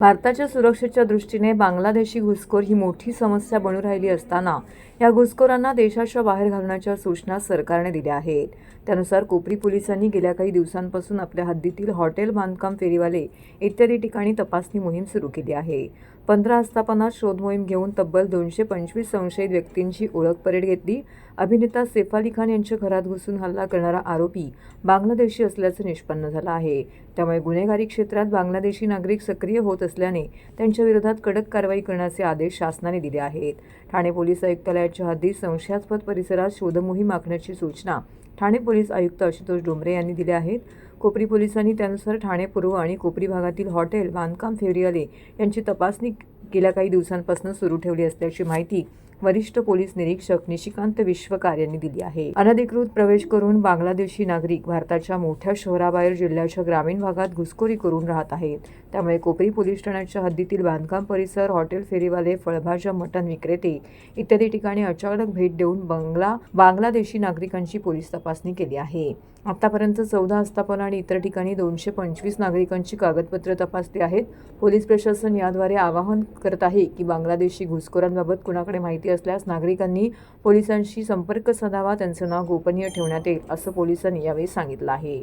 भारताच्या सुरक्षेच्या दृष्टीने बांगलादेशी घुसखोर ही मोठी समस्या बनू राहिली असताना या घुसखोरांना देशाच्या बाहेर घालण्याच्या सूचना सरकारने दिल्या आहेत. त्यानुसार कोपरी पोलिसांनी गेल्या काही दिवसांपासून आपल्या हद्दीतील हॉटेल बांधकाम फेरीवाले इत्यादी ठिकाणी तपासणी मोहीम सुरू केली आहे. पंधरा आस्थापनात शोध मोहीम घेऊन तब्बल दोनशे पंचवीस संशयित व्यक्तींची ओळख परेड घेतली. अभिनेता सेफाली अली खान यांच्या घरात घुसून हल्ला करणारा आरोपी बांगलादेशी असल्याचं निष्पन्न झालं आहे. त्यामुळे गुन्हेगारी क्षेत्रात बांगलादेशी नागरिक सक्रिय होत असल्याने त्यांच्या विरोधात कडक कारवाई करण्याचे आदेश शासनाने दिले आहेत. ठाणे पोलीस आयुक्तालयाच्या हद्दीत संशयास्पद परिसरात शोधमोहीम आखण्याची सूचना ठाणे पोलीस आयुक्त आशुतोष डोंबरे यांनी दिल्या आहेत. कोपरी पोलिसांनी त्यानुसार ठाणे पूर्व आणि कोपरी भागातील हॉटेल बांधकाम फेरियाले यांची तपासणी गेल्या काही दिवसांपासून सुरू ठेवली असल्याची माहिती वरिष्ठ पोलीस निरीक्षक निशिकांत विश्वकार यांनी दिली आहे. अनधिकृत प्रवेश करून बांगलादेशी नागरिक भारताच्या मोठ्या शहराबाहेर जिल्ह्याच्या ग्रामीण भागात घुसखोरी करून राहत आहेत. त्यामुळे कोपरी पोलीस ठाण्याच्या हद्दीतील बांधकाम परिसर हॉटेल फेरीवाले फळभाज्या मटण विक्रेते इत्यादी ठिकाणी अचानक भेट देऊन बंगला बांगलादेशी नागरिकांची पोलीस तपासणी केली आहे. आतापर्यंत चौदा आस्थापना आणि इतर ठिकाणी दोनशे पंचवीस नागरिकांची कागदपत्र तपासली आहेत. पोलीस प्रशासन याद्वारे आवाहन करत आहे की बांगलादेशी घुसखोरांबाबत कुणाकडे माहिती असल्यास नागरिकांनी पोलिसांशी संपर्क साधावा त्यांचं नाव गोपनीय ठेवण्यात येईल असं पोलिसांनी यावेळी सांगितलं आहे.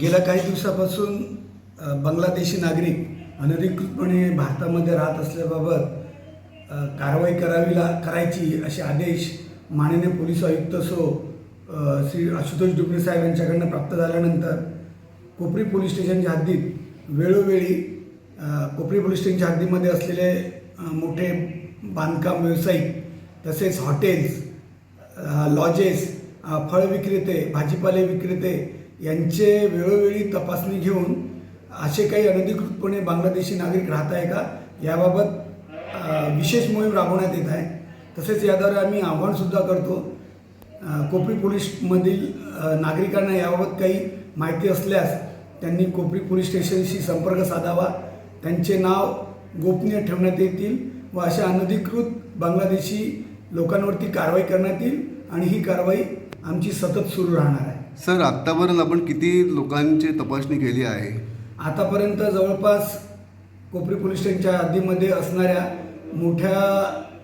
गेल्या काही दिवसापासून बांगलादेशी नागरिक अनधिकृतपणे भारतामध्ये राहत असल्याबाबत कारवाई करावी ला करायची असे आदेश माननीय पोलीस आयुक्त सो श्री आशुतोष डुबरे साहेब यांच्याकडनं प्राप्त झाल्यानंतर कोपरी पोलीस स्टेशनच्या हद्दीत वेळोवेळी कोपरी पोलीस स्टेशनच्या हद्दीमध्ये असलेले मोठे बांधकाम व्यावसायिक तसेच हॉटेल्स लॉजेस फळ विक्रेते भाजीपाले विक्रेते यांचे वेळोवेळी तपासणी घेऊन असे काही अनधिकृतपणे बांगलादेशी नागरिक राहत आहे का? याबाबत विशेष मोहीम राबवण्यात येत आहे. तसेच याद्वारे आम्ही आव्हानसुद्धा करतो. कोपरी पोलीसमधील नागरिकांना याबाबत काही माहिती असल्यास त्यांनी कोपरी पोलीस स्टेशनशी संपर्क साधावा. त्यांचे नाव गोपनीय ठेवण्यात येतील व अशा अनधिकृत बांगलादेशी लोकांवरती कारवाई करण्यात येईल आणि ही कारवाई आमची सतत सुरू राहणार आहे. सर आत्तापर्यंत आपण किती लोकांची तपासणी केली आहे? आतापर्यंत जवळपास कोपरी पोलीस स्टेशनच्या हद्दीमध्ये असणाऱ्या मोठ्या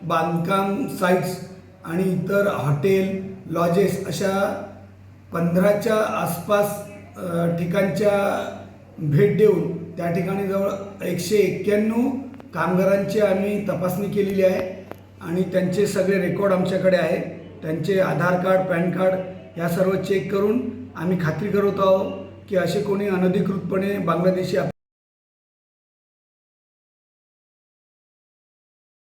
बांधकाम साईट्स आणि इतर हॉटेल लॉजेस अशा पंधराच्या आसपास ठिकाणच्या भेट देऊन त्या ठिकाणी जवळ एकशे एक्क्याण्णव कामगारांची आम्ही तपासणी केलेली आहे. आणि त्यांचे सगळे रेकॉर्ड आमच्याकडे आहे त्यांचे आधार कार्ड पॅन कार्ड या सर्व चेक करून आम्ही खात्री करत आहोत की असे कोणी अनधिकृतपणे बांगलादेशी